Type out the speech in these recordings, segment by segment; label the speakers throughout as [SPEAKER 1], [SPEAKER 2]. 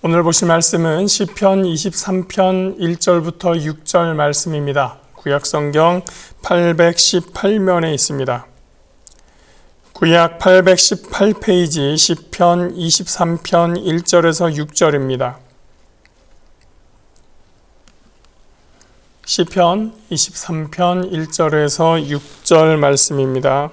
[SPEAKER 1] 오늘 보실 말씀은 시편 23편 1절부터 6절 말씀입니다. 구약 성경 818면에 있습니다. 구약 818페이지 시편 23편 1절에서 6절입니다. 시편 23편 1절에서 6절 말씀입니다.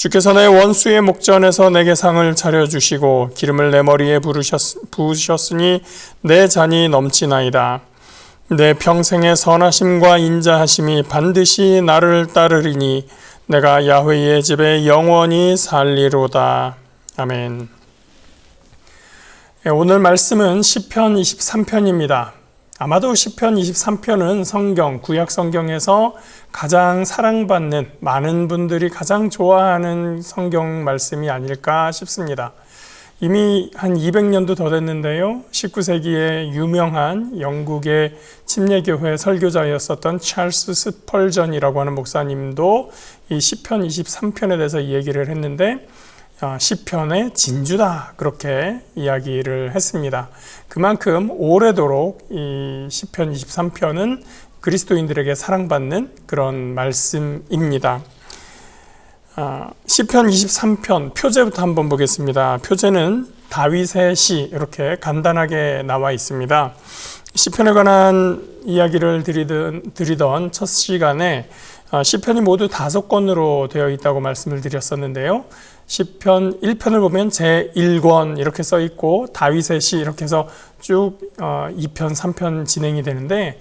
[SPEAKER 1] 주께서 내 원수의 목전에서 내게 상을 차려주시고 기름을 내 머리에 부르셨, 부으셨으니 내 잔이 넘치나이다. 내 평생의 선하심과 인자하심이 반드시 나를 따르리니 내가 야훼의 집에 영원히 살리로다. 아멘. 예, 오늘 말씀은 시편 23편입니다. 아마도 시편 23편은 성경, 구약 성경에서 가장 사랑받는 많은 분들이 가장 좋아하는 성경 말씀이 아닐까 싶습니다. 이미 한 200년도 더 됐는데요. 19세기에 유명한 영국의 침례교회 설교자였었던 찰스 스펄전이라고 하는 목사님도 이 시편 23편에 대해서 얘기를 했는데 아, 시편의 진주다 그렇게 이야기를 했습니다. 그만큼 오래도록 이 시편 23편은 그리스도인들에게 사랑받는 그런 말씀입니다. 아, 시편 23편 표제부터 한번 보겠습니다. 표제는 다윗의 시 이렇게 간단하게 나와 있습니다. 시편에 관한 이야기를 드리던, 드리던 첫 시간에 아, 시편이 모두 다섯 권으로 되어 있다고 말씀을 드렸었는데요. 시편 1편을 보면 제 1권 이렇게 써 있고 다윗의 시 이렇게 해서 쭉 2편, 어, 3편 진행이 되는데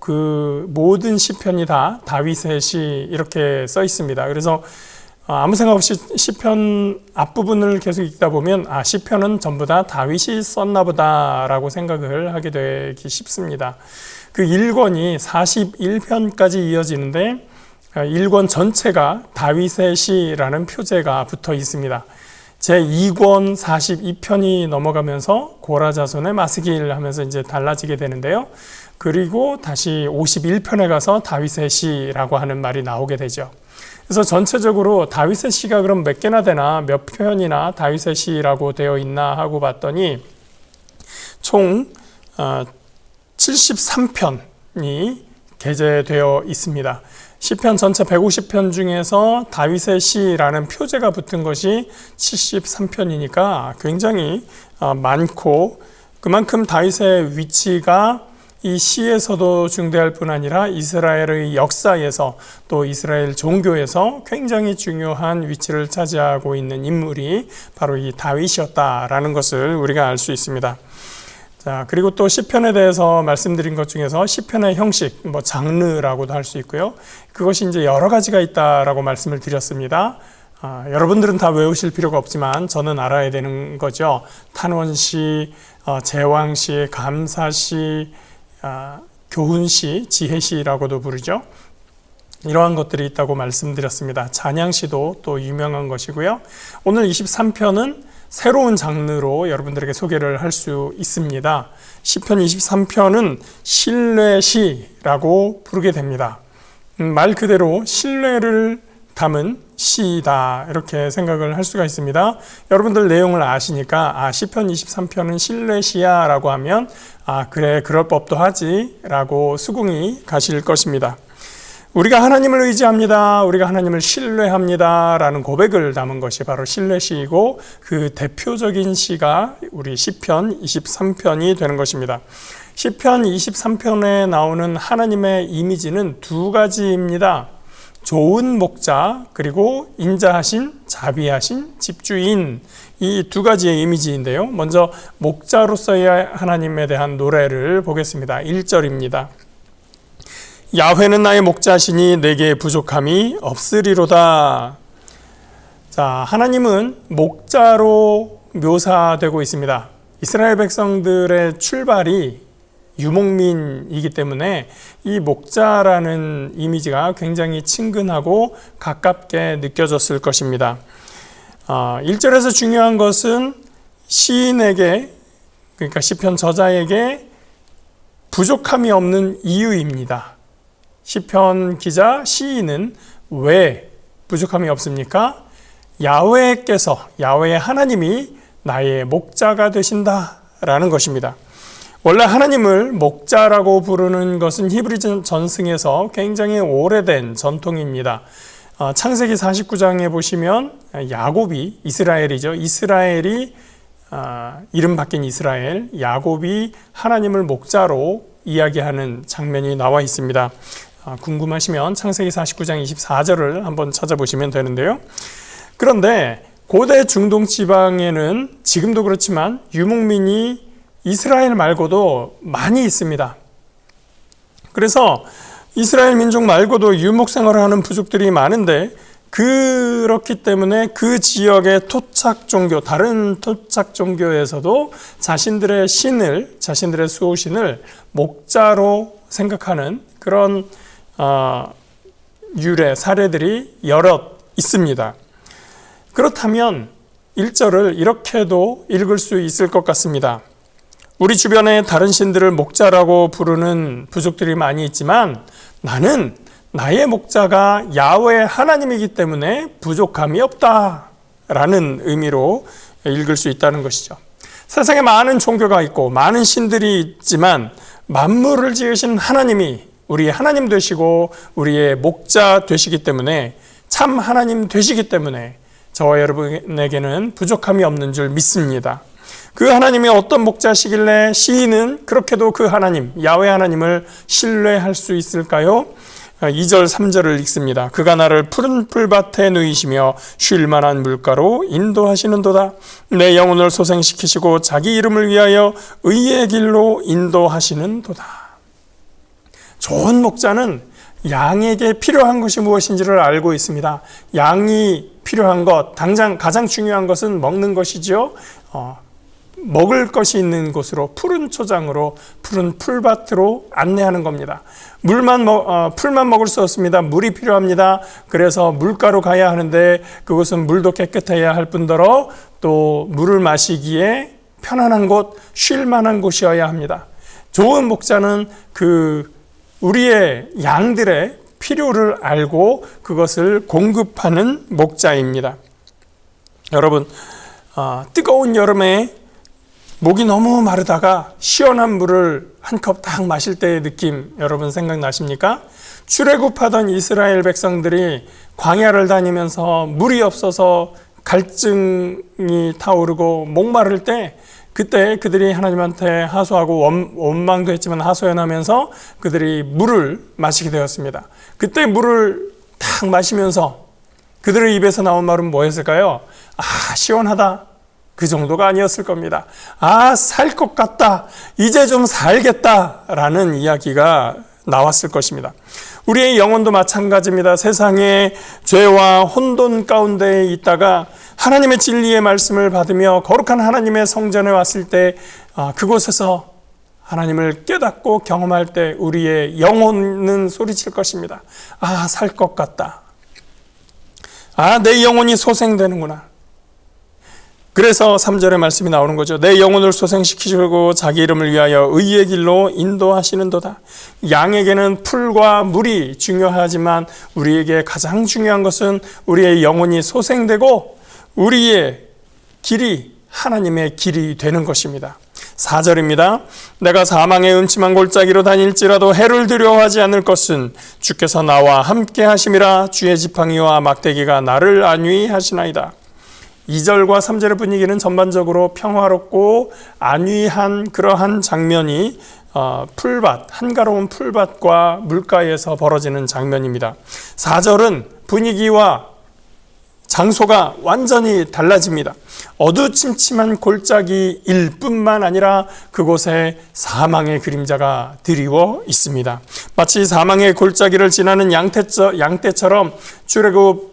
[SPEAKER 1] 그 모든 시편이 다 다윗의 시 이렇게 써 있습니다. 그래서 어, 아무 생각 없이 시편 앞부분을 계속 읽다 보면 아 시편은 전부 다 다윗이 썼나 보다라고 생각을 하게 되기 쉽습니다. 그 1권이 41편까지 이어지는데 1권 아, 전체가 다윗의 시라는 표제가 붙어 있습니다. 제 2권 42편이 넘어가면서 고라자손의 마스길 하면서 이제 달라지게 되는데요. 그리고 다시 51편에 가서 다윗의 시라고 하는 말이 나오게 되죠. 그래서 전체적으로 다윗의 시가 그럼 몇 개나 되나 몇 편이나 다윗의 시라고 되어 있나 하고 봤더니 총 73편이 어, 게재되어 있습니다. 시편 전체 150편 중에서 다윗의 시라는 표제가 붙은 것이 73편이니까 굉장히 어, 많고 그만큼 다윗의 위치가 이 시에서도 중대할 뿐 아니라 이스라엘의 역사에서 또 이스라엘 종교에서 굉장히 중요한 위치를 차지하고 있는 인물이 바로 이 다윗이었다라는 것을 우리가 알 수 있습니다. 자, 그리고 또 시편에 대해서 말씀드린 것 중에서 시편의 형식, 뭐 장르라고도 할 수 있고요. 그것이 이제 여러 가지가 있다라고 말씀을 드렸습니다. 아, 여러분들은 다 외우실 필요가 없지만 저는 알아야 되는 거죠. 탄원시, 어, 제왕시, 감사시, 아, 교훈시, 지혜시라고도 부르죠. 이러한 것들이 있다고 말씀드렸습니다. 찬양시도 또 유명한 것이고요. 오늘 23편은 새로운 장르로 여러분들에게 소개를 할 수 있습니다. 시편 23편은 신뢰시라고 부르게 됩니다. 음, 말 그대로 신뢰를 담은 시이다 이렇게 생각을 할 수가 있습니다. 여러분들 내용을 아시니까 아 시편 23편은 신뢰 시야라고 하면 아 그래 그럴 법도 하지 라고 수긍이 가실 것입니다. 우리가 하나님을 의지합니다. 우리가 하나님을 신뢰합니다 라는 고백을 담은 것이 바로 신뢰시이고 그 대표적인 시가 우리 시편 23편이 되는 것입니다. 시편 23편에 나오는 하나님의 이미지는 두 가지입니다. 좋은 목자 그리고 인자하신 자비하신 집주인 이 두 가지의 이미지인데요. 먼저 목자로서의 하나님에 대한 노래를 보겠습니다. 1절입니다. 야훼는 나의 목자시니 내게 부족함이 없으리로다. 자, 하나님은 목자로 묘사되고 있습니다. 이스라엘 백성들의 출발이 유목민이기 때문에 이 목자라는 이미지가 굉장히 친근하고 가깝게 느껴졌을 것입니다. 어, 1절에서 중요한 것은 시인에게 그러니까 시편 저자에게 부족함이 없는 이유입니다. 시편 기자 시인은 왜 부족함이 없습니까? 야훼께서 야훼 하나님이 나의 목자가 되신다라는 것입니다. 원래 하나님을 목자라고 부르는 것은 히브리 전승에서 굉장히 오래된 전통입니다. 어, 창세기 49장에 보시면 야곱이 이스라엘이죠. 이스라엘이 어, 이름 바뀐 이스라엘 야곱이 하나님을 목자로 이야기하는 장면이 나와 있습니다. 어, 궁금하시면 창세기 49장 24절을 한번 찾아보시면 되는데요. 그런데 고대 중동 지방에는 지금도 그렇지만 유목민이 이스라엘 말고도 많이 있습니다. 그래서 이스라엘 민족 말고도 유목 생활을 하는 부족들이 많은데 그렇기 때문에 그 지역의 토착 종교, 다른 토착 종교에서도 자신들의 신을, 자신들의 수호신을 목자로 생각하는 그런 어, 유래 사례들이 여럿 있습니다. 그렇다면 1절을 이렇게도 읽을 수 있을 것 같습니다. 우리 주변에 다른 신들을 목자라고 부르는 부족들이 많이 있지만 나는 나의 목자가 야외 하나님이기 때문에 부족함이 없다 라는 의미로 읽을 수 있다는 것이죠. 세상에 많은 종교가 있고 많은 신들이 있지만 만물을 지으신 하나님이 우리의 하나님 되시고 우리의 목자 되시기 때문에 참 하나님 되시기 때문에 저와 여러분에게는 부족함이 없는 줄 믿습니다. 그 하나님이 어떤 목자시길래 시인은 그렇게도 그 하나님, 야외 하나님을 신뢰할 수 있을까요? 2절, 3절을 읽습니다. 그가 나를 푸른 풀밭에 누이시며 쉴 만한 물가로 인도하시는도다. 내 영혼을 소생시키시고 자기 이름을 위하여 의의 길로 인도하시는도다. 좋은 목자는 양에게 필요한 것이 무엇인지를 알고 있습니다. 양이 필요한 것, 당장 가장 중요한 것은 먹는 것이지요. 어, 먹을 것이 있는 곳으로 푸른 초장으로 푸른 풀밭으로 안내하는 겁니다. 물만 먹, 어, 풀만 먹을 수 없습니다. 물이 필요합니다. 그래서 물가로 가야 하는데 그곳은 물도 깨끗해야 할 뿐더러 또 물을 마시기에 편안한 곳, 쉴 만한 곳이어야 합니다. 좋은 목자는 그 우리의 양들의 필요를 알고 그것을 공급하는 목자입니다. 여러분, 어, 뜨거운 여름에 목이 너무 마르다가 시원한 물을 한 컵 딱 마실 때의 느낌 여러분 생각나십니까? 출애굽하던 이스라엘 백성들이 광야를 다니면서 물이 없어서 갈증이 타오르고 목마를 때 그때 그들이 하나님한테 하소하고 원 망도 했지만 하소연하면서 그들이 물을 마시게 되었습니다. 그때 물을 딱 마시면서 그들의 입에서 나온 말은 뭐였을까요? 아, 시원하다. 그 정도가 아니었을 겁니다. 아, 살 것 같다. 이제 좀 살겠다. 라는 이야기가 나왔을 것입니다. 우리의 영혼도 마찬가지입니다. 세상의 죄와 혼돈 가운데 있다가 하나님의 진리의 말씀을 받으며 거룩한 하나님의 성전에 왔을 때 아, 그곳에서 하나님을 깨닫고 경험할 때 우리의 영혼은 소리칠 것입니다. 아, 살 것 같다. 아, 내 영혼이 소생되는구나. 그래서 3절의 말씀이 나오는 거죠. 내 영혼을 소생시키시고 자기 이름을 위하여 의의 길로 인도하시는도다. 양에게는 풀과 물이 중요하지만 우리에게 가장 중요한 것은 우리의 영혼이 소생되고 우리의 길이 하나님의 길이 되는 것입니다. 4절입니다. 내가 사망의 음침한 골짜기로 다닐지라도 해를 두려워하지 않을 것은 주께서 나와 함께 하심이라 주의 지팡이와 막대기가 나를 안위하시나이다. 2절과 3절의 분위기는 전반적으로 평화롭고 안위한 그러한 장면이 어, 풀밭, 한가로운 풀밭과 물가에서 벌어지는 장면입니다. 4절은 분위기와 장소가 완전히 달라집니다. 어두침침한 골짜기일 뿐만 아니라 그곳에 사망의 그림자가 드리워 있습니다. 마치 사망의 골짜기를 지나는 양떼처, 양떼처럼 출애굽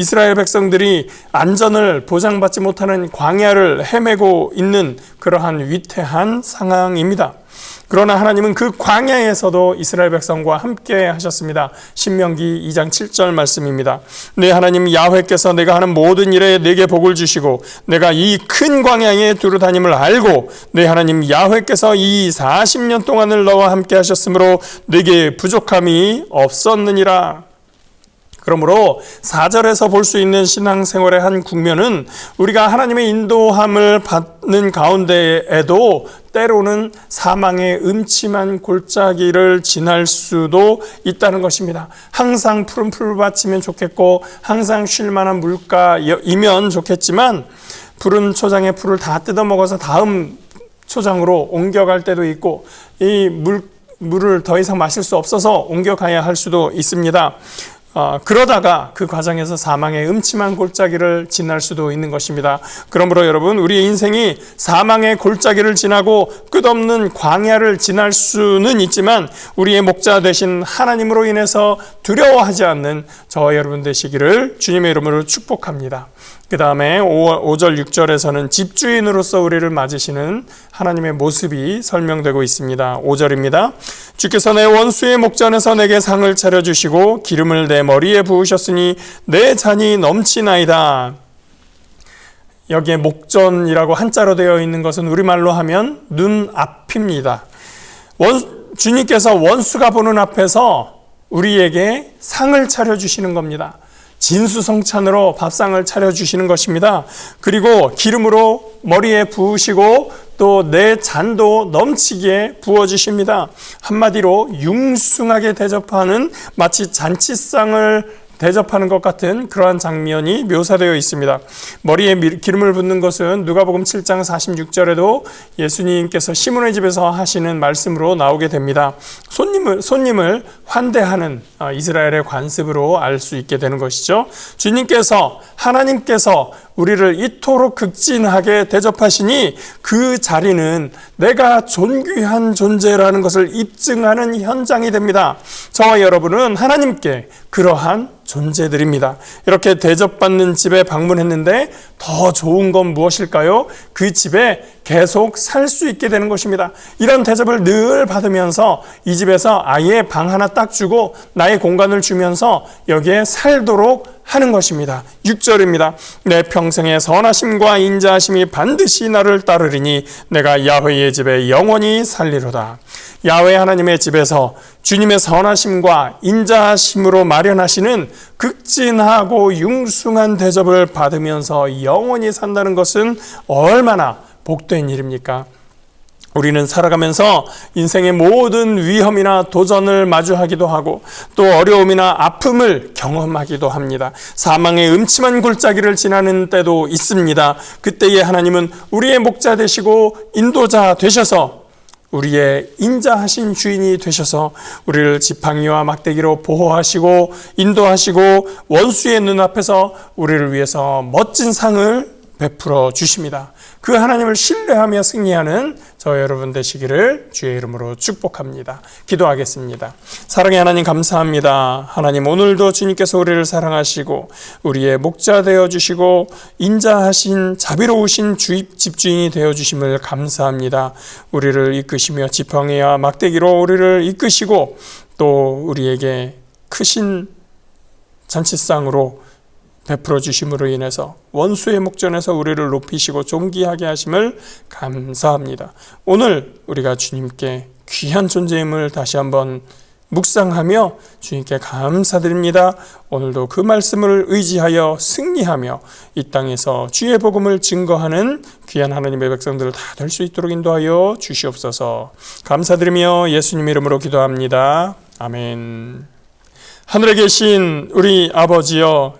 [SPEAKER 1] 이스라엘 백성들이 안전을 보장받지 못하는 광야를 헤매고 있는 그러한 위태한 상황입니다. 그러나 하나님은 그 광야에서도 이스라엘 백성과 함께 하셨습니다. 신명기 2장 7절 말씀입니다. 내 하나님 야훼께서 내가 하는 모든 일에 내게 복을 주시고 내가 이 큰 광야에 두루 다님을 알고 내 하나님 야훼께서 이 40년 동안을 너와 함께 하셨으므로 내게 부족함이 없었느니라. 그러므로 4절에서 볼 수 있는 신앙생활의 한 국면은 우리가 하나님의 인도함을 받는 가운데에도 때로는 사망의 음침한 골짜기를 지날 수도 있다는 것입니다. 항상 푸른 풀밭이면 좋겠고 항상 쉴 만한 물가이면 좋겠지만 푸른 초장의 풀을 다 뜯어 먹어서 다음 초장으로 옮겨갈 때도 있고 이 물, 물을 더 이상 마실 수 없어서 옮겨가야 할 수도 있습니다. 어, 그러다가 그 과정에서 사망의 음침한 골짜기를 지날 수도 있는 것입니다. 그러므로 여러분, 우리의 인생이 사망의 골짜기를 지나고 끝없는 광야를 지날 수는 있지만 우리의 목자 되신 하나님으로 인해서 두려워하지 않는 저와 여러분 되시기를 주님의 이름으로 축복합니다. 그 다음에 5절, 6절에서는 집주인으로서 우리를 맞으시는 하나님의 모습이 설명되고 있습니다. 5절입니다. 주께서 내 원수의 목전에서 내게 상을 차려주시고 기름을 내 머리에 부으셨으니 내 잔이 넘치나이다. 여기에 목전이라고 한자로 되어 있는 것은 우리말로 하면 눈앞입니다. 원, 주님께서 원수가 보는 앞에서 우리에게 상을 차려주시는 겁니다. 진수성찬으로 밥상을 차려주시는 것입니다. 그리고 기름으로 머리에 부으시고 또 내 잔도 넘치게 부어주십니다. 한마디로 융숭하게 대접하는 마치 잔치상을 대접하는 것 같은 그러한 장면이 묘사되어 있습니다. 머리에 기름을 붓는 것은 누가복음 7장 46절에도 예수님께서 시몬의 집에서 하시는 말씀으로 나오게 됩니다. 손님을 손님을 환대하는 아, 이스라엘의 관습으로 알 수 있게 되는 것이죠. 주님께서 하나님께서 우리를 이토록 극진하게 대접하시니 그 자리는 내가 존귀한 존재라는 것을 입증하는 현장이 됩니다. 저와 여러분은 하나님께 그러한 존재들입니다. 이렇게 대접받는 집에 방문했는데 더 좋은 건 무엇일까요? 그 집에 계속 살 수 있게 되는 것입니다. 이런 대접을 늘 받으면서 이 집에서 아예 방 하나 딱 주고 나의 공간을 주면서 여기에 살도록 하는 것입니다. 6절입니다. 내 평생의 선하심과 인자하심이 반드시 나를 따르리니 내가 야훼의 집에 영원히 살리로다. 야훼 하나님의 집에서 주님의 선하심과 인자하심으로 마련하시는 극진하고 융숭한 대접을 받으면서 영원히 산다는 것은 얼마나 복된 일입니까? 우리는 살아가면서 인생의 모든 위험이나 도전을 마주하기도 하고 또 어려움이나 아픔을 경험하기도 합니다. 사망의 음침한 골짜기를 지나는 때도 있습니다. 그때에 하나님은 우리의 목자 되시고 인도자 되셔서 우리의 인자하신 주인이 되셔서 우리를 지팡이와 막대기로 보호하시고 인도하시고 원수의 눈앞에서 우리를 위해서 멋진 상을 베풀어 주십니다. 그 하나님을 신뢰하며 승리하는 저 여러분 되시기를 주의 이름으로 축복합니다. 기도하겠습니다. 사랑의 하나님 감사합니다. 하나님 오늘도 주님께서 우리를 사랑하시고 우리의 목자 되어 주시고 인자하신 자비로우신 주입 집주인이 되어 주심을 감사합니다. 우리를 이끄시며 지팡이와 막대기로 우리를 이끄시고 또 우리에게 크신 잔치상으로 베풀어 주심으로 인해서 원수의 목전에서 우리를 높이시고 존귀하게 하심을 감사합니다. 오늘 우리가 주님께 귀한 존재임을 다시 한번 묵상하며 주님께 감사드립니다. 오늘도 그 말씀을 의지하여 승리하며 이 땅에서 주의 복음을 증거하는 귀한 하나님의 백성들 다될 수 있도록 인도하여 주시옵소서. 감사드리며 예수님 이름으로 기도합니다. 아멘. 하늘에 계신 우리 아버지여